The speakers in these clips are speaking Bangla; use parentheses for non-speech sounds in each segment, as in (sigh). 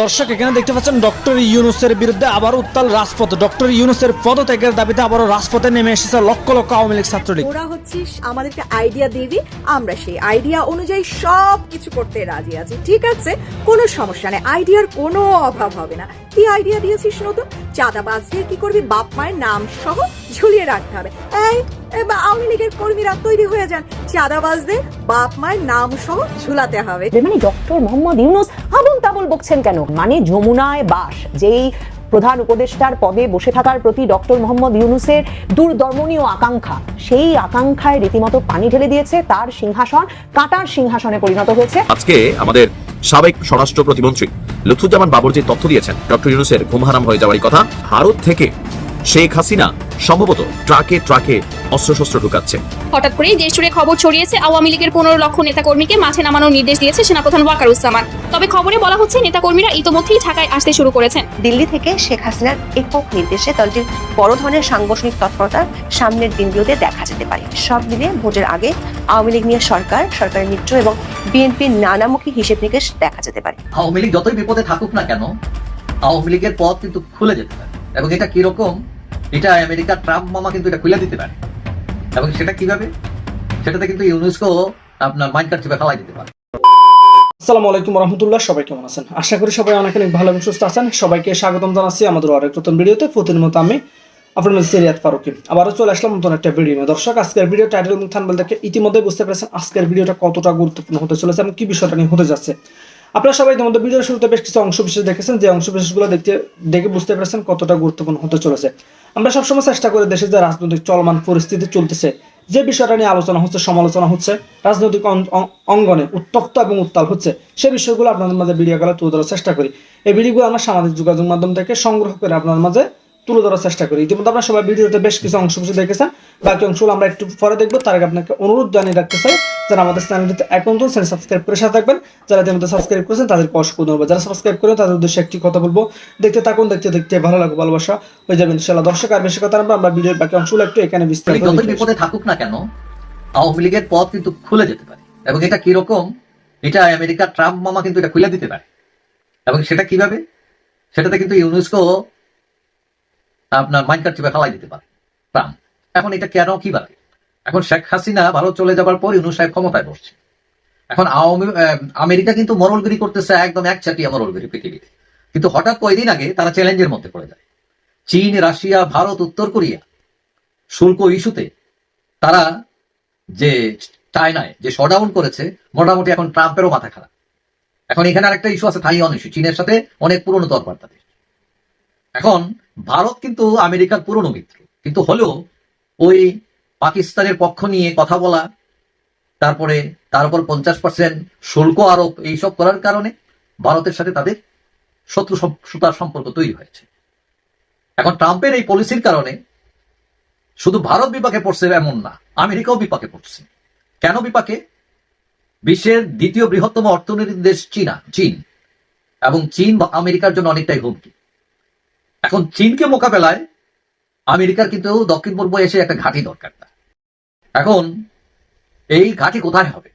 দর্শক, এখানে দেখতে পাচ্ছেন ডক্টর ইউনুসের বিরুদ্ধে আবার উত্তাল রাজপথ। ডক্টর ইউনুসের পদত্যাগের দাবিতে আবারও রাজপথে নেমে এসেছে লক্ষ লক্ষ আওয়ামী লীগ ছাত্রলীগ। ওরা হচ্ছে আমাদেরকে আইডিয়া দিবি আমরা সেই আইডিয়া অনুযায়ী সব কিছু করতে রাজি আছি। ঠিক আছে, কোনো সমস্যা নেই আইডিয়ার কোনো অভাব হবে না। কি আইডিয়া দিয়েছিস নতুন? চাঁদাবাজদের কি করবি? বাপ মায়ের নাম সহ ঝুলিয়ে রাখতে হবে। এই আওয়ামী লীগের কর্মীরা তৈরি হয়ে যান। চাঁদাবাজদের বাপ মায়ের নাম সহ ঝুলাতে হবে। মানে ডক্টর মোহাম্মদ ইউনুস আবুল তাবুল বকছেন কেন? মানে যমুনায় বাস যেই প্রধান উপদেষ্টার পদে বসে থাকার প্রতি ডক্টর মোহাম্মদ ইউনুসের দূরদর্মনীয় আকাঙ্ক্ষা সেই আকাঙ্ক্ষায় রীতিমতো পানি ঢেলে দিয়েছে তার সিংহাসন কাটার সিংহাসনে পরিণত হয়েছে। আজকে আমাদের সাবেক স্বরাষ্ট্র প্রতিমন্ত্রী লুথুজ্জামান বাবর যে তথ্য দিয়েছেন, ডক্টর ইউনুসের ঘুম হারাম হয়ে যাওয়ার কথা, ভারত থেকে শেখ হাসিনা সম্ভবত ট্রাকে ট্রাকে অস্ত্রশস্ত্র ঢুকাচ্ছে। হঠাৎ করেই দেশ জুড়ে খবর ছড়িয়েছে আওয়ামী লীগের পনেরো লক্ষ নেতাকর্মীকে মাঠে নামানোর নির্দেশ দিয়েছে সেনাপ্রধান ওয়াকারুজ্জামান। তবে খবরে বলা হচ্ছে নেতাকর্মীরা ইতোমধ্যেই ঢাকায় আসতে শুরু করেছেন। দিল্লি থেকে শেখ হাসিনার একক নির্দেশে দলটির বড় ধরনের সাংগঠনিক তৎপরতা সামনের দিনগুলোতে দেখা যেতে পারে। সব মিলিয়ে ভোটের আগে আওয়ামী লীগ নিয়ে সরকার সরকারের মিত্র এবং বিএনপির নানামুখী হিসেব নিকেশ দেখা যেতে পারে। আওয়ামী লীগ যতই বিপদে থাকুক না কেন আওয়ামী লীগের পথ কিন্তু খুলে যেতে পারে। এবং এটা কীরকম? এটা আমেরিকার ট্রাম্প মামা কিন্তু এটা খুলে দিতে পারে। এবং সেটা কীভাবে? সেটাতে কিন্তু ইউনেস্কো আপনার মাইন্ড কার্ড চেপে দিতে পারে। আসসালামু আলাইকুম রহমতুল্লাহ, সবাই কেমন আছেন? আশা করি সবাই অনেক অনেক ভালো এবং সুস্থ আছেন। সবাইকে স্বাগতম জানাচ্ছি আমাদের আরেক নতুন ভিডিওতে। প্রতিদিন মতো আমি আপনার মধ্যে সিরিয়াত ফারুকি। আবারও চলে আসলাম নতুন একটা ভিডিও দর্শক, আজকের ভিডিও টাইটেল এবং থানবেল দেখে ইতিমধ্যে বুঝতে পেরেছেন আজকের ভিডিওটা কতটা গুরুত্বপূর্ণ হতে চলেছে এবং কি বিষয়টা নিয়ে হতে যাচ্ছে। আপনারা সবাই ইতিমধ্যে ভিডিওর শুরুতে বেশ কিছু অংশ বিশেষ দেখেছেন। যে অংশ বিশেষগুলো দেখতে, দেখে বুঝতে পেরেছেন কতটা গুরুত্বপূর্ণ হতে চলেছে। আমরা সবসময় চেষ্টা করে দেশের যে রাজনৈতিক চলমান পরিস্থিতি চলতেছে, যে বিষয়টা নিয়ে আলোচনা হচ্ছে, সমালোচনা হচ্ছে, রাজনৈতিক অঙ্গনে উত্তপ্ত এবং উত্তাল হচ্ছে, সে বিষয়গুলো আপনাদের মাঝে ভিডিওগুলো তুলে ধরার চেষ্টা করি। এই ভিডিওগুলো আমরা সামাজিক যোগাযোগ মাধ্যম থেকে সংগ্রহ করে আপনার মাঝে তুলে ধরার চেষ্টা করি। ইতিমধ্যে আপনারা সবাই ভিডিওতে বেশ কিছু অংশ কিছু দেখেছেন। বাকি অংশগুলো আমরা একটু পরে দেখব। তার আগে আপনাকে অনুরোধ জানিয়ে রাখতে চাই যারা আমাদের চ্যানেলটিতে এখন চ্যানেল সাবস্ক্রাইব করে সাথে থাকবেন। যারা ইতিমধ্যে সাবস্ক্রাইব করেছেন তাদেরকে অসংখ্য ধন্যবাদ। যারা সাবস্ক্রাইব করেন তাদের উদ্দেশ্যে একটি কথা বলব। দেখতে থাকুন দেখতে দেখতে ভালো লাগবে ভালোবাসা হয়ে যাবে ইনশাল্লাহ দর্শক আর বেশি কথা না আমরা ভিডিওর বাকি অংশগুলো একটু এখানে বিস্তারিত বিপদে থাকুক না কেন আওয়ামী লীগের পথ কিন্তু খুলে যেতে পারে। এবং এটা কীরকম? এটা আমেরিকার ট্রাম্প মামা কিন্তু এটা খুলে দিতে পারে। এবং সেটা কীভাবে? সেটাতে কিন্তু ইউনেস্কো আপনার মাইন্ড কার্ড চেপে ফেলাই দিতে পারে ট্রাম্প। এখন এটা কেন কীভাবে? এখন শেখ হাসিনা ভারত চলে যাবার পর ইউনুস সাহেব ক্ষমতায় বসছে। এখন আওয়ামী আমেরিকা কিন্তু মরলগিরি করতেছে একদম এক চাটিয়া মরলগিরি পৃথিবীতে। কিন্তু হঠাৎ কয়েকদিন আগে তারা চ্যালেঞ্জের মধ্যে পড়ে যায়। চীন, রাশিয়া, ভারত, উত্তর কোরিয়া শুল্ক ইস্যুতে তারা যে চায়নায় যে শটডাউন করেছে, মোটামুটি এখন ট্রাম্পেরও মাথা খারাপ। এখন এখানে আরেকটা ইস্যু আছে তাইওয়ান ইস্যু চীনের সাথে অনেক পুরনো দরবার তাদের এখন ভারত কিন্তু আমেরিকার পুরনো মিত্র, কিন্তু হলেও ওই পাকিস্তানের পক্ষ নিয়ে কথা বলা, তারপরে তার উপর পঞ্চাশ পার্সেন্ট শুল্ক আরোপ এইসব করার কারণে ভারতের সাথে তাদের শত্রু সুতার সম্পর্ক তৈরি হয়েছে। এখন ট্রাম্পের এই পলিসির কারণে শুধু ভারত বিপাকে পড়ছে এমন না, আমেরিকাও বিপাকে পড়ছে। কেন বিপাকে? বিশ্বের দ্বিতীয় বৃহত্তম অর্থনৈতিক দেশ চীনা, চীন। এবং চীন বা আমেরিকার জন্য অনেকটাই হুমকি। এখন চীনকে মোকাবেলায় আমেরিকার কিন্তু দক্ষিণ পূর্ব এসে একটা ঘাঁটি দরকার। এখন এই ঘাঁটি কোথায় হবে?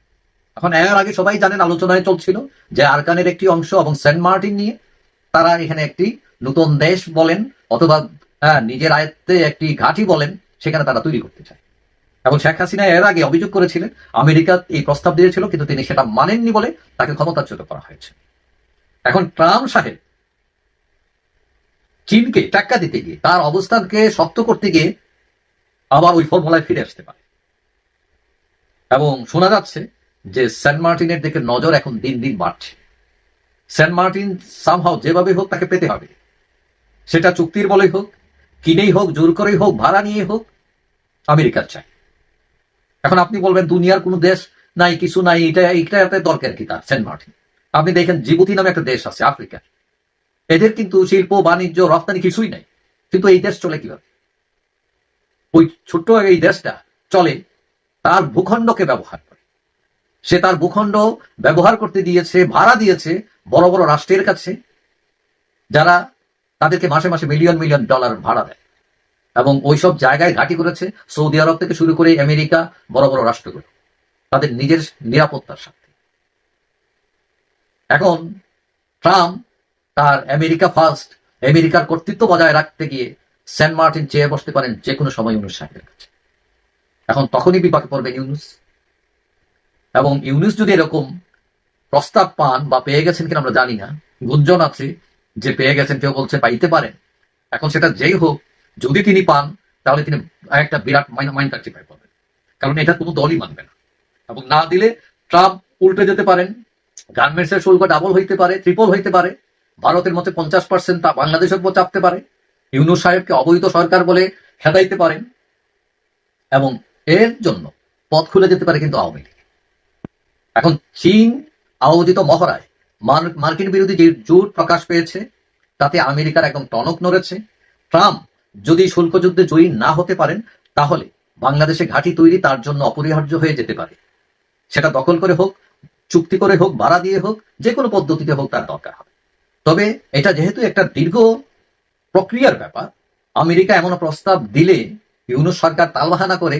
এখন এর আগে সবাই জানেন আলোচনায় চলছিল যে আরকানের একটি অংশ এবং সেন্ট মার্টিন নিয়ে তারা এখানে একটি নতুন দেশ বলেন অথবা হ্যাঁ, নিজের আয়ত্তে একটি ঘাঁটি বলেন সেখানে তারা তৈরি করতে চায়। এবং শেখ হাসিনা এর আগে অভিযোগ করেছিলেন আমেরিকা এই প্রস্তাব দিয়েছিল কিন্তু তিনি সেটা মানেননি বলে তাকে ক্ষমতাচ্যুত করা হয়েছে। এখন ট্রাম্প সাহেব চীনকে টাক্কা দিতে গিয়ে তার অবস্থানকে শক্ত করতে গিয়ে আবার ওই ফর্মুলায় ফিরে আসতে পারে। এবং শোনা যাচ্ছে যে সেন্ট মার্টিনের দিকে নজর এখন দিন দিন বাড়ছে। সেন্ট মার্টিন সামহাও যেভাবে হোক তাকে পেতে হবে। সেটা চুক্তির বলেই হোক, কিনেই হোক, জোর করেই হোক, ভাড়া নিয়ে হোক, আমেরিকার চাই। এখন আপনি বলবেন, দুনিয়ার কোনো দেশ নাই, কিছু নাই, এটা এটাতে দরকার কি তার, সেন্ট মার্টিন? আপনি দেখেন, জিবুতি নামে একটা দেশ আছে, আফ্রিকা। এদের কিন্তু শিল্প, বাণিজ্য, রপ্তানি কিছুই নাই। কিন্তু এই দেশ চলে কীভাবে? ওই ছোট্ট এই দেশটা চলে তার ভূখণ্ডকে ব্যবহার করে। সে তার ভূখণ্ড ব্যবহার করতে দিয়েছে, ভাড়া দিয়েছে বড় বড় রাষ্ট্রের কাছে, যারা তাদেরকে মাসে মাসে মিলিয়ন মিলিয়ন ডলার ভাড়া দেয়। এবং ওইসব জায়গায় ঘাঁটি করেছে সৌদি আরব থেকে শুরু করে আমেরিকা, বড় বড় রাষ্ট্রগুলো। তাদের নিজের নিরাপত্তার স্বার্থে। এখন ট্রাম্প তার আমেরিকা ফার্স্ট আমেরিকার কর্তৃত্ব বজায় রাখতে গিয়ে সেন্ট মার্টিন চেয়ে বসতে পারেন যে কোনো সময় সাহেবের কাছে। এখন তখনই বিপাকে পড়বেন ইউনুস। এবং ইউনুস যদি এরকম প্রস্তাব পান বা পেয়ে গেছেন কিনা আমরা জানি না। গুঞ্জন আছে যে পেয়ে গেছেন, কেউ বলছে পাইতে পারেন। এখন সেটা যেই হোক, যদি তিনি পান, তাহলে তিনি একটা বিরাট মাইন্ড টিপায় পাবেন কারণ এটা কোনো দলই মানবে না। এবং না দিলে ট্রাম্প উল্টে যেতে পারেন গার্মেন্টস এর শুল্ক ডাবল হইতে পারে ট্রিপল হইতে পারে, ভারতের মধ্যে পঞ্চাশ পার্সেন্ট তা বাংলাদেশের উপর চাপতে পারে। ইউনুস সাহেবকে অবৈধ সরকার বলে খেদাইতে পারেন। এবং এর জন্য পথ খুলে যেতে পারে কিন্তু আওয়ামী লীগ। এখন চীন আয়োজিত মহড়ায় মার্কিন বিরোধী যে জোট প্রকাশ পেয়েছে, তাতে আমেরিকার একদম টনক নড়েছে। ট্রাম্প যদি শুল্ক যুদ্ধে জয়ী না হতে পারেন, তাহলে বাংলাদেশে ঘাঁটি তৈরি তার জন্য অপরিহার্য হয়ে যেতে পারে। সেটা দখল করে হোক, চুক্তি করে হোক, ভাড়া দিয়ে হোক, যে কোনো পদ্ধতিতে হোক তার দরকার হবে। তবে এটা যেহেতু একটা দীর্ঘ প্রক্রিয়ার ব্যাপার, আমেরিকা এমন প্রস্তাব দিলে ইউনুস সরকার তালবাহানা করে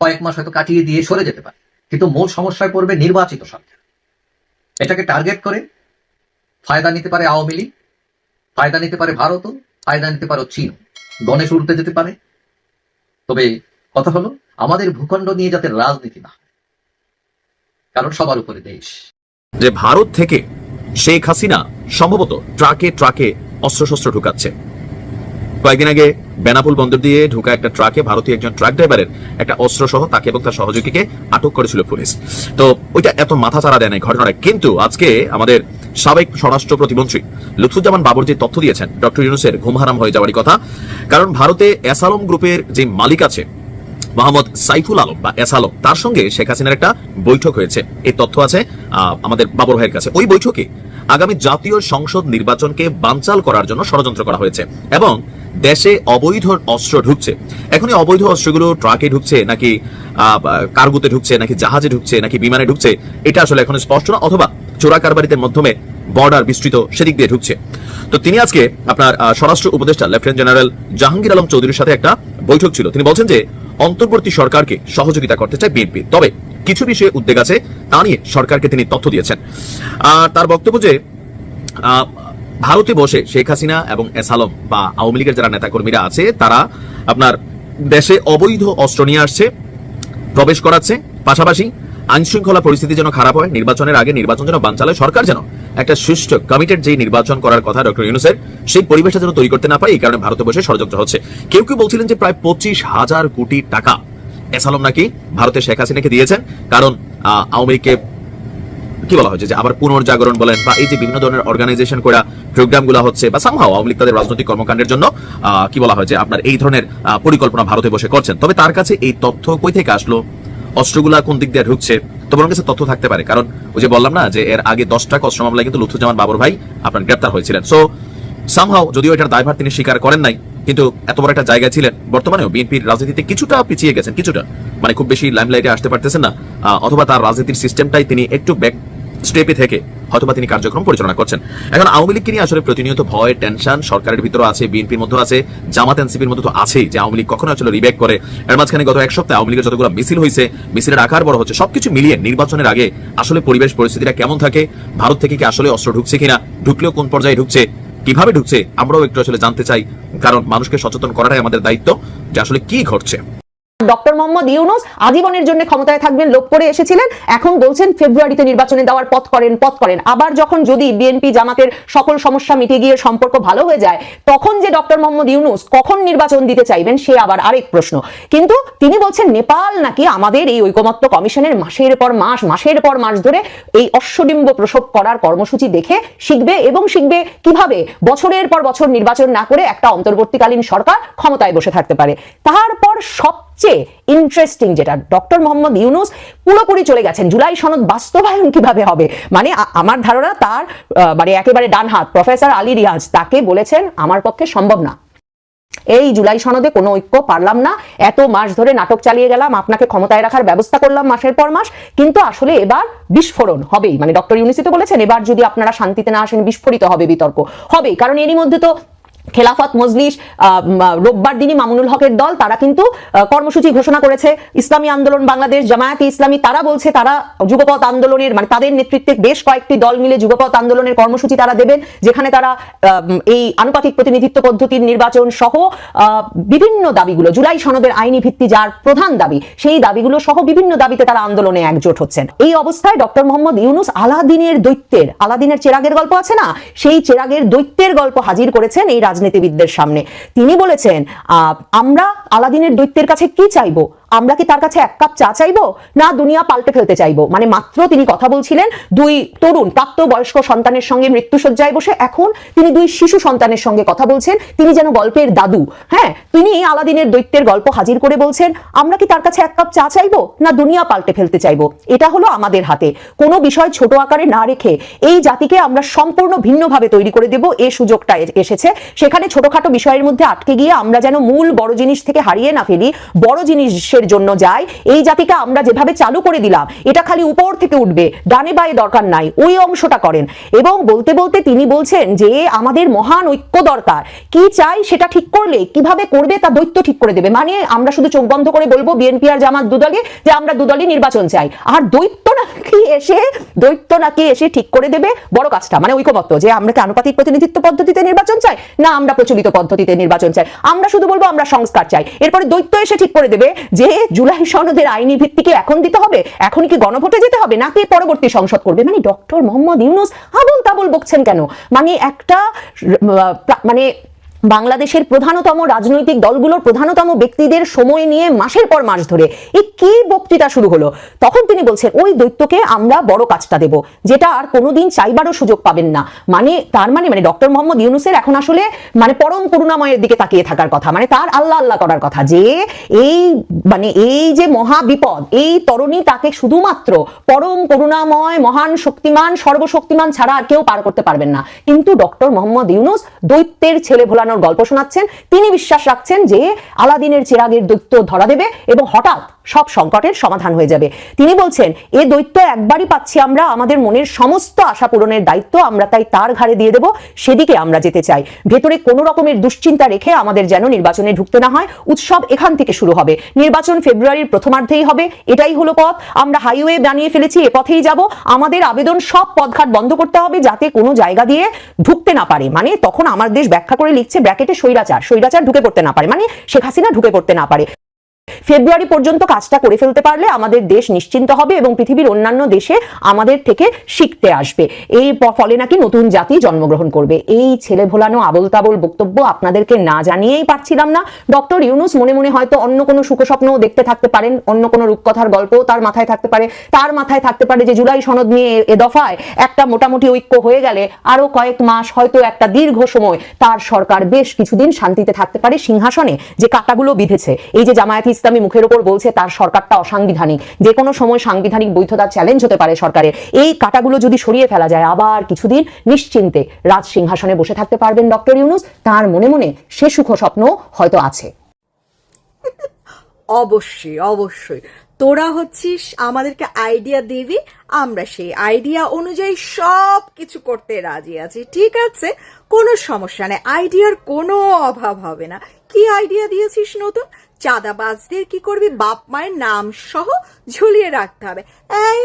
কয়েক মাস হয়তো কাটিয়ে দিয়ে সরে যেতে পারে। কিন্তু মূল সমস্যায় পড়বে নির্বাচিত সরকার। এটাকে টার্গেট করে, ফায়দা নিতে পারে আওয়ামী লীগ, ফায়দা নিতে পারে ভারতও ফায়দা নিতে পারে চীন। গণেশ উল্টে যেতে পারে। তবে কথা হলো, আমাদের ভূখণ্ড নিয়ে যাতে রাজনীতি না কারণ সবার উপরে দেশ। যে ভারত থেকে শেখ হাসিনা সম্ভবত ট্রাকে ট্রাকে অস্ত্রশস্ত্র ঢুকাচ্ছে। কয়েকদিন আগে বেনাপুল বন্দর দিয়ে ঢুকা একটা ট্রাকে ভারতীয় একজন ট্রাক ড্রাইভারের একটা অস্ত্র সহ তাকে এবং তার সহযোগীকে আটক করেছিল পুলিশ। তো ওইটা এত মাথা চারা দেয় নাই ঘটনাটা। কিন্তু আজকে আমাদের সাবেক স্বরাষ্ট্র প্রতিমন্ত্রী লুৎফুজ্জামান বাবর যে তথ্য দিয়েছেন, ডক্টর ইউনুসের ঘুম হারাম হয়ে যাওয়ারই কথা, কারণ ভারতে এসালম গ্রুপের যে মালিক আছে, মোহাম্মদ সাইফুল আলম বা এস আলম তার সঙ্গে শেখ হাসিনার একটা বৈঠক হয়েছে। এই তথ্য আছে আমাদের বাবর ভাইয়ের কাছে। ওই বৈঠকে আগামী জাতীয় সংসদ নির্বাচনকে বানচাল করার জন্য ষড়যন্ত্র করা হয়েছে এবং দেশে অবৈধ অস্ত্র ঢুকছে। এখন এই অবৈধ অস্ত্রগুলো ট্রাকে ঢুকছে নাকি কার্গোতে ঢুকছে, নাকি জাহাজে ঢুকছে, নাকি বিমানে ঢুকছে, এটা আসলে এখন স্পষ্ট না, অথবা চোরা কারবারিদের মাধ্যমে বর্ডার বিস্তৃত সেদিক দিয়ে ঢুকছে। তো তিনি আজকে আপনার স্বরাষ্ট্র উপদেষ্টা, লেফটেন্যান্ট জেনারেল জাহাঙ্গীর আলম চৌধুরীর সাথে একটা বৈঠক ছিল। তিনি বলছেন যে, অন্তর্বর্তী সরকারকে সহযোগিতা করতে চায় বিএনপি। তবে কিছু বিষয়ে উদ্বেগ আছে তা নিয়ে সরকারকে তিনি তথ্য দিয়েছেন। আর তার বক্তব্য যে ভারতে বসে শেখ হাসিনা এবং এস আলম বা আওয়ামী লীগের যারা নেতাকর্মীরা আছে, তারা আপনার দেশে অবৈধ অস্ত্র নিয়ে আসছে, প্রবেশ করাচ্ছে। পাশাপাশি আইন শৃঙ্খলা পরিস্থিতি যেন খারাপ হয়, নির্বাচনের আগে নির্বাচন যেন বানচালে সরকার যেন একটা সুষ্ঠু কমিটেড যে নির্বাচন করার কথা ডক্টর ইউনুসের, সেই পরিবেশটা যেন তৈরি করতে না পারে, এই কারণে ভারতে বসে ষড়যন্ত্র হচ্ছে। কেউ কেউ বলছিলেন যে প্রায় পঁচিশ হাজার কোটি টাকা এসালম নাকি ভারতে শেখ হাসিনাকে দিয়েছেন? কারণ আওয়ামী লীগকে কি বলা হয়েছে যে আবার পুনর্জাগরণ বলেন বা এই যে বিভিন্ন ধরনের অর্গানাইজেশন করা প্রোগ্রামগুলা হচ্ছে বা সামহাও আওয়ামী লীগ তাদের রাজনৈতিক কর্মকাণ্ডের জন্য কি বলা হয়েছে, আপনার এই ধরনের পরিকল্পনা ভারতে বসে করছেন। তবে তার কাছে এই তথ্য কই থেকে আসলো? অস্ত্রগুলা কোন দিক দিয়ে ঢুকছে? তোমার কাছে তথ্য থাকতে পারে। কারণ ওই যে বললাম না যে এর আগে দশটা অস্ত্র মামলায় কিন্তু লুৎফুজ্জামান বাবর ভাই আপনার গ্রেপ্তার হয়েছিলেন। সো সামহাও যদিও এটার দায়ভার তিনি স্বীকার করেন নাই কিন্তু এত বড় একটা জায়গায় ছিলেন, বর্তমানেও বিএনপির রাজনীতিতে কিছুটা পিছিয়ে গেছেন, কিছুটা। মানে খুব বেশি লাইমলাইটে আসতে পারতেছেন না। অথবা তার রাজনীতির সিস্টেমটাই তিনি একটু ব্যাক স্টেপে থেকে হয়তোবা তিনি কার্যক্রম পরিচালনা করছেন। এখন আওয়ামী লীগকে নিয়ে আসলে প্রতিনিয়ত ভয় টেনশন সরকারের ভিতরে আছে, বিএনপির মধ্যে আছে, জামাত এনসিপির মধ্যে তো আছেই, যে আওয়ামী লীগ কখনো আসলে রিব্যাক করে। এর মাঝখানে গত এক সপ্তাহে আওয়ামী লীগের যতগুলো মিছিল হয়েছে, মিছিলের আকার বড় হচ্ছে, সবকিছু মিলিয়ে নির্বাচনের আগে আসলে পরিবেশ, পরিস্থিতিটা কেমন থাকে, ভারত থেকে কি আসলে অস্ত্র ঢুকছে কিনা, ঢুকলেও কোন পর্যায়ে ঢুকছে কীভাবে ঢুকছে, আমরাও একটু আসলে জানতে চাই। কারণ মানুষকে সচেতন করাটাই আমাদের দায়িত্ব যে আসলে কি ঘটছে। ডক্টর মোহাম্মদ ইউনুস আজীবনের জন্য ক্ষমতায় থাকবেন লোক করে এসেছিলেন। এখন বলছেন, ফেব্রুয়ারিতে নির্বাচনে দেওয়ার পথ করেন পথ করেন। আবার যখন যদি বিএনপি জামাতের সকল সমস্যা মিটে গিয়ে সম্পর্ক ভালো হয়ে যায়, তখন যে ডক্টর মোহাম্মদ ইউনুস কখন নির্বাচন দিতে চাইবেন, সে আবার আরেক প্রশ্ন। কিন্তু তিনি বলছেন, নেপাল নাকি আমাদের এই ঐকমত্য কমিশনের মাসের পর মাস, মাসের পর মাস ধরে এই অশ্বডিম্ব প্রসব করার কর্মসূচি দেখে শিখবে এবং শিখবে কীভাবে বছরের পর বছর নির্বাচন না করে একটা অন্তর্বর্তীকালীন সরকার ক্ষমতায় বসে থাকতে পারে। তারপর সবচেয়ে ইন্টারেস্টিং যেটা ডক্টর মোহাম্মদ ইউনুস পুরোপুরি চলে গেছেন। জুলাই সনদ বাস্তবায়ন কীভাবে হবে? মানে আমার ধারণা তার মানে একেবারে ডান হাত। প্রফেসর আলী রিয়াজ তাকে বলেছেন, আমার পক্ষে সম্ভব না। এই জুলাই সনদে কোনো ঐক্য পারলাম না। এত মাস ধরে নাটক চালিয়ে গেলাম, আপনাকে ক্ষমতায় রাখার ব্যবস্থা করলাম মাসের পর মাস, কিন্তু আসলে এবার বিস্ফোরণ হবেই। মানে ডক্টর ইউনিসি তো বলেছেন, এবার যদি আপনারা শান্তিতে না আসেন, বিস্ফোরিত হবে বিতর্ক। হবেই, কারণ এরই মধ্যে তো খেলাফত মজলিস রোববার দিনই মামুনুল হকের দল, তারা কিন্তু কর্মসূচি ঘোষণা করেছে। ইসলামী আন্দোলন বাংলাদেশ, জামায়াতে ইসলামী, তারা বলছে তারা যুগপথ আন্দোলনের মানে তাদের নেতৃত্বে বেশ কয়েকটি দল মিলে যুগপথ আন্দোলনের কর্মসূচি তারা দেবেন, যেখানে তারা এই আনুপাতিক প্রতিনিধিত্ব পদ্ধতির নির্বাচন সহ বিভিন্ন দাবিগুলো, জুলাই সনদের আইনি ভিত্তি যার প্রধান দাবি, সেই দাবিগুলো সহ বিভিন্ন দাবিতে তারা আন্দোলনে একজোট হচ্ছেন। এই অবস্থায় ডক্টর মোহাম্মদ ইউনুস আলাদিনের দৈত্যের, আলাদিনের চেরাগের গল্প আছে না? সেই চেরাগের দৈত্যের গল্প হাজির করেছেন এই রাজনীতিবিদদের সামনে। তিনি বলেছেন আমরা আলাদিনের দৈত্যের কাছে কি চাইব? আমরা কি তার কাছে এক কাপ চা চাইব? না, দুনিয়া পাল্টে ফেলতে চাইব। মানে মাত্র তিনি কথা বলছিলেন, দুই তরুণ প্রাপ্ত বয়স্ক সন্তানের সঙ্গে মৃত্যুসজ্জায় বসে এখন তিনি দুই শিশু সন্তানের সঙ্গে কথা বলছেন, তিনি যেন গল্পের দাদু। হ্যাঁ তিনি আলাদিনের দৈত্যের গল্প হাজির করে বলছেন, আমরা কি তার কাছে এক কাপ চা চাইব? না, দুনিয়া পাল্টে ফেলতে চাইব। এটা হলো আমাদের হাতে। কোনো বিষয় ছোট আকারে না রেখে এই জাতিকে আমরা সম্পূর্ণ ভিন্নভাবে তৈরি করে দেব, এ সুযোগটা এসেছে। সেখানে ছোটখাটো বিষয়ের মধ্যে আটকে গিয়ে আমরা যেন মূল বড় জিনিস থেকে হারিয়ে না ফেলি, বড় জিনিসের জন্য যাই এই জাতিকে আমরা যেভাবে চালু করে দিলাম, এটা খালি উপর থেকে উঠবে, ডানে বায়ে দরকার নাই, ওই অংশটা করেন। এবং বলতে বলতে তিনি বলছেন যে, আমাদের মহান ঐক্য দরকার। কি চাই সেটা ঠিক করলে, কীভাবে করবে তা দৈত্য ঠিক করে দেবে। মানে আমরা শুধু চোখ বন্ধ করে বলব বিএনপি আর জামাত দুদলে যে, আমরা দুদলই নির্বাচন চাই। আর দৈত্য নাকি এসে দৈত্য নাকি এসে ঠিক করে দেবে, বড় কাজটা। মানে ঐকমত্য যে, আমরা কি আনুপাতিক প্রতিনিধিত্ব পদ্ধতিতে নির্বাচন চাই, না আমরা প্রচলিত পদ্ধতিতে নির্বাচন চাই। আমরা শুধু বলব আমরা সংস্কার চাই। এরপরে দৈত্য এসে ঠিক করে দেবে যে জুলাই সনদের আইনি ভিত্তিকে এখন দিতে হবে? এখন কি গণভোটে যেতে হবে? নাকি পরবর্তী সংসদ করবে? মানে ডক্টর মোহাম্মদ ইউনুস আবল তাবুল বকছেন কেন? মানে একটা মানে বাংলাদেশের প্রধানতম রাজনৈতিক দলগুলোর প্রধানতম ব্যক্তিদের সময় নিয়ে মাসের পর মাস ধরে এই কি বক্তৃতা শুরু হলো? তখন তিনি বলছেন, ওই দৈত্যকে আমরা বড় কাজটা দেব, যেটা আর কোনোদিন চাইবারও সুযোগ পাবেন না। মানে তার মানে মানে ডক্টর মোহাম্মদ ইউনুসের এখন আসলে মানে পরম করুণাময়ের দিকে তাকিয়ে থাকার কথা মানে তার আল্লাহ আল্লাহ করার কথা যে এই মানে এই যে মহা বিপদ, এই তরণী তাকে শুধুমাত্র পরম করুণাময়, মহান শক্তিমান, সর্বশক্তিমান ছাড়া আর কেউ পার করতে পারবেন না। কিন্তু ডক্টর মোহাম্মদ ইউনুস দৈত্যের ছেলে ভোলানোর গল্প শোনাচ্ছেন। তিনি বিশ্বাস রাখছেন যে আলাদিনের চিরাগের দৈত্য ধরা দেবে এবং হঠাৎ সব সংকটের সমাধান হয়ে যাবে। তিনি বলছেন, এ দৈত্য একবারই পাচ্ছি আমরা, আমাদের মনের সমস্ত আশা পূরণের দায়িত্ব, আমরা তাই তার ঘাড়ে দিয়ে দেব, সেদিকে আমরা যেতে চাই। ভেতরে কোনো রকমের দুশ্চিন্তা রেখে আমাদের যেন নির্বাচনে ঢুকতে না হয়, উৎসব এখান থেকে শুরু হবে। নির্বাচন ফেব্রুয়ারির প্রথমার্ধেই হবে, এটাই হলো পথ। আমরা হাইওয়ে বানিয়ে ফেলেছি, এ পথেই যাব। আমাদের আবেদন সব পথঘাট বন্ধ করতে হবে, যাতে কোনো জায়গা দিয়ে ঢুকতে না পারে। মানে তখন আমার দেশ ব্যাখ্যা করে লিখছে, ব্র্যাকেটে স্বৈরাচার স্বৈরাচার ঢুকে পড়তে না পারে। মানে শেখ হাসিনা ঢুকে পড়তে না পারে। ফেব্রুয়ারি পর্যন্ত কাজটা করে ফেলতে পারলে আমাদের দেশ নিশ্চিন্ত হবে এবং পৃথিবীর অন্যান্য দেশে আমাদের থেকে শিখতে আসবে। এই ফলে নাকি নতুন জাতি জন্মগ্রহণ করবে। এই ছেলে ভোলানো আবল তাবল বক্তব্য আপনাদেরকে না জানিয়েই পারছিলাম না। ডক্টর ইউনুস মনে মনে হয়তো অন্য কোনো সুখস্বপ্ন দেখতে থাকতে পারেন, অন্য কোনো রূপকথার গল্প তার মাথায় থাকতে পারে। তার মাথায় থাকতে পারে যে জুলাই সনদ নিয়ে এ দফায় একটা মোটামুটি ঐক্য হয়ে গেলে আরও কয়েক মাস হয়তো একটা দীর্ঘ সময় তার সরকার বেশ কিছুদিন শান্তিতে থাকতে পারে সিংহাসনে যে কাটাগুলো বিঁধেছে। এই যে জামায়াত ইসলামী মুখের ওপর বলছে তার সরকারটা অসাংবিধানিক। যে কোনো সময় সাংবিধানিক বৈধতার চ্যালেঞ্জ হতে পারে সরকারের। এই কাটাগুলো যদি সরিয়ে ফেলা যায়, আবার কিছুদিন নিশ্চিন্তে রাজ সিংহাসনে বসে থাকতে পারবেন ডক্টর ইউনুস। তার মনে মনে সে সুখ স্বপ্ন হয়তো আছে। অবশ্যই অবশ্যই। তোরা হচ্ছিস আমাদেরকে আইডিয়া দিবি, আমরা সেই আইডিয়া অনুযায়ী সব কিছু করতে রাজি আছি, ঠিক আছে? কোনো সমস্যা নেই। আইডিয়ার কোনো অভাব হবে না। কি আইডিয়া দিয়েছিস নতুন? চাঁদাবাজদের কি করবি? বাপ মায়ের নাম সহ ঝুলিয়ে রাখতে হবে। এই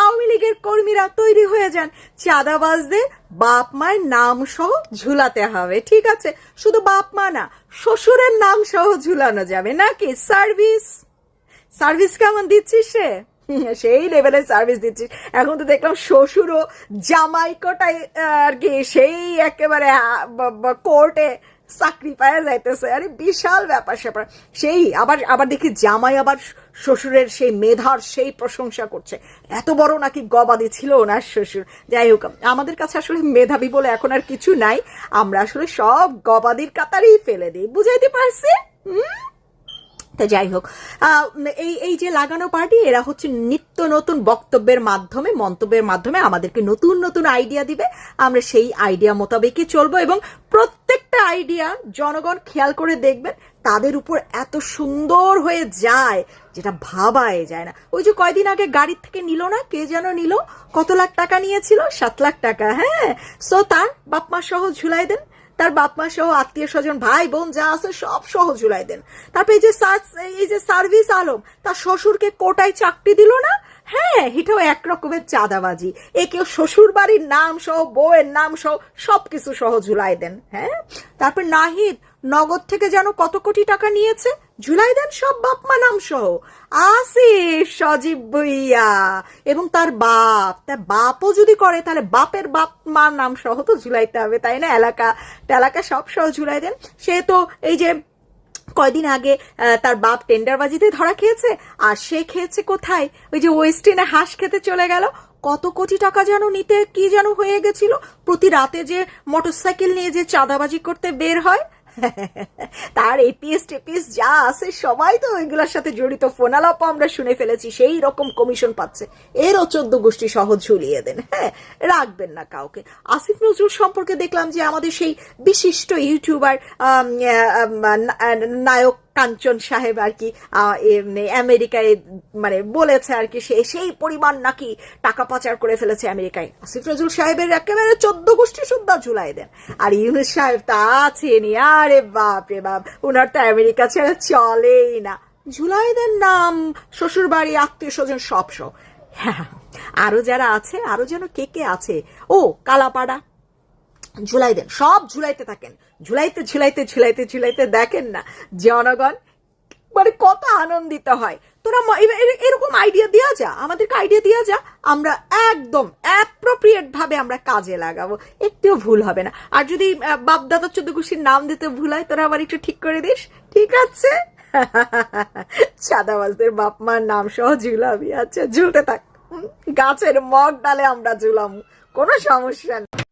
আওয়ামী লীগের কর্মীরা তৈরি হয়ে যান। চাঁদাবাজদের বাপ মায়ের নাম সহ ঝুলাতে হবে, ঠিক আছে? শুধু বাপ মা না, শ্বশুরের নাম সহ ঝুলানো যাবে, নাকি? সার্ভিস। সার্ভিস কেমন দিচ্ছিস সে? (laughs) সেই লেভেলের সার্ভিস দিচ্ছিস। এখন তো দেখলাম শ্বশুরও জামাইকোটাই আর কি, সেই একেবারে কোর্টে চাকরি পাওয়া যাইতেছে। আরে বিশাল ব্যাপার স্যাপার। সেই আবার আবার দেখি জামাই আবার শ্বশুরের সেই মেধার সেই প্রশংসা করছে। এত বড় নাকি গবাদি ছিল ওনার শ্বশুর। যাই হোক, আমাদের কাছে আসলে মেধাবী বলে এখন আর কিছু নাই। আমরা আসলে সব গবাদির কাতারেই ফেলে দিই। বুঝাইতে পারছি? হুম? তা যাই হোক। এই এই যে লাগানো পার্টি, এরা হচ্ছে নিত্য নতুন বক্তব্যের মাধ্যমে, মন্তব্যের মাধ্যমে আমাদেরকে নতুন নতুন আইডিয়া দিবে। আমরা সেই আইডিয়া মোতাবেকই চলবো এবং প্রত্যেকটা আইডিয়া জনগণ খেয়াল করে দেখবেন, তাদের উপর এত সুন্দর হয়ে যায় যেটা ভাবাই যায় না। ওই যে কয়দিন আগে গাড়ির থেকে নিল না, কে যেন নিল? কত লাখ টাকা নিয়েছিল? সাত লাখ টাকা হ্যাঁ? সো তার বাপমা সহ ঝুলাই দেন। তার বাপ মা সহ আত্মীয় স্বজন, ভাই বোন যা আছে সব সহ ঝুলাই দেন। তারপর এই যে এই যে সার্ভিস আলম, তার শ্বশুরকে কোটায় চাকরি দিল না? হ্যাঁ এটাও এক রকমের চাঁদাবাজি। এ কেউ শ্বশুর বাড়ির নাম সহ, বউয়ের নাম সহ সবকিছু সহ ঝুলাই দেন। হ্যাঁ? তারপর নাহিদ নগদ থেকে যেন কত কোটি টাকা নিয়েছে? ঝুলাই দেন সব বাপ মা নাম সহ আসিফ সজীব ভুইয়া। এবং তার বাপ। তার বাপও যদি করে, তাহলে বাপের বাপ মার নাম সহ তো ঝুলাইতে হবে, তাই না? এলাকা এলাকা সব সহ ঝুলাই দেন। সে তো এই যে কয়দিন আগে তার বাপ টেন্ডারবাজিতে ধরা খেয়েছে, আর সে খেয়েছে কোথায়? ওই যে ওয়েস্টিনে হাঁস খেতে চলে গেল। কত কোটি টাকা যেন নিতে কি যেন হয়ে গেছিল? প্রতি রাতে যে মোটরসাইকেল নিয়ে যে চাঁদাবাজি করতে বের হয় তার এপিএস টেপিএস যা আছে, সবাই তো এগুলোর সাথে জড়িত। ফোনালাপ আমরা শুনে ফেলেছি, সেই রকম কমিশন পাচ্ছে। এরও চোদ্দ গোষ্ঠী সহজ ঝুলিয়ে দেন হ্যাঁ রাখবেন না কাউকে। আসিফ নজরুল সম্পর্কে দেখলাম যে আমাদের সেই বিশিষ্ট ইউটিউবার নায়ক কাঞ্চন সাহেব আর কি এমনি আমেরিকায় মানে বলেছে আর কি, সে, সেই পরিমাণ নাকি টাকা পাচার করে ফেলেছে আমেরিকায়। আসিফ নজরুল সাহেবের একেবারে চোদ্দ গোষ্ঠী সুদ্ধা ঝুলাই দেন। আর ইউনুস সাহেব তা আছেনি আরে বাপ রে বাপ ওনার তো আমেরিকা ছেড়ে চলেই না। ঝুলাইদের নাম শ্বশুর বাড়ি আত্মীয় স্বজন সব সব। হ্যাঁ আরও যারা আছে, আরও যেন কে কে আছে। ও, কালাপাড়া। ঝুলাই দেন, সব ঝুলাইতে থাকেন। ঝুলাইতে ঝুলাইতে ঝুলাইতে ঝুলাইতে দেখেন না জনগণ মানে কত আনন্দিত হয়। তোরা এরকম আইডিয়া দেওয়া যা আমাদেরকে আইডিয়া দেওয়া যা আমরা একদম অ্যাপ্রোপ্রিয়েট ভাবে আমরা কাজে লাগাবো। একটুও ভুল হবে না। আর যদি আহ, বাপ দাদা চোদ্দ গোষ্ঠীর নাম দিতে ভুল হয় তোরা আবার একটু ঠিক করে দিস। ঠিক আছে? (laughs) চাঁদাবাজদের বাপ মার নাম সহ ঝুলাবি। আচ্ছা ঝুলতে থাক। গাছের মগ ডালে আমরা ঝুলাম। কোনো সমস্যা নেই।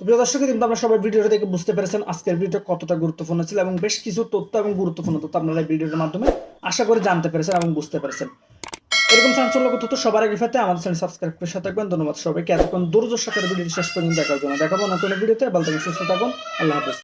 প্রিয় দর্শক, কিন্তু সবাই ভিডিওটা দেখে বুঝতে পেরেছেন আজকের ভিডিওটা কতটা গুরুত্বপূর্ণ ছিল এবং বেশ কিছু তথ্য এবং গুরুত্বপূর্ণ তথ্য আপনারা ভিডিওটার মাধ্যমে আশা করে জানতে পেরেছেন এবং বুঝতে পেরেছেন। এরকম তথ্য সবার আগে ফেতে আমাদের চ্যানেল সাবস্ক্রাইব করে সাথে থাকবেন। ধন্যবাদ সবাইকে। এতক্ষণ দূরদর্শকের শেষ পর্যন্ত দেখার জন্য দেখাবো। না কোনো ভিডিওতে ভালো সুস্থ থাকুন। আল্লাহ হাফেজ।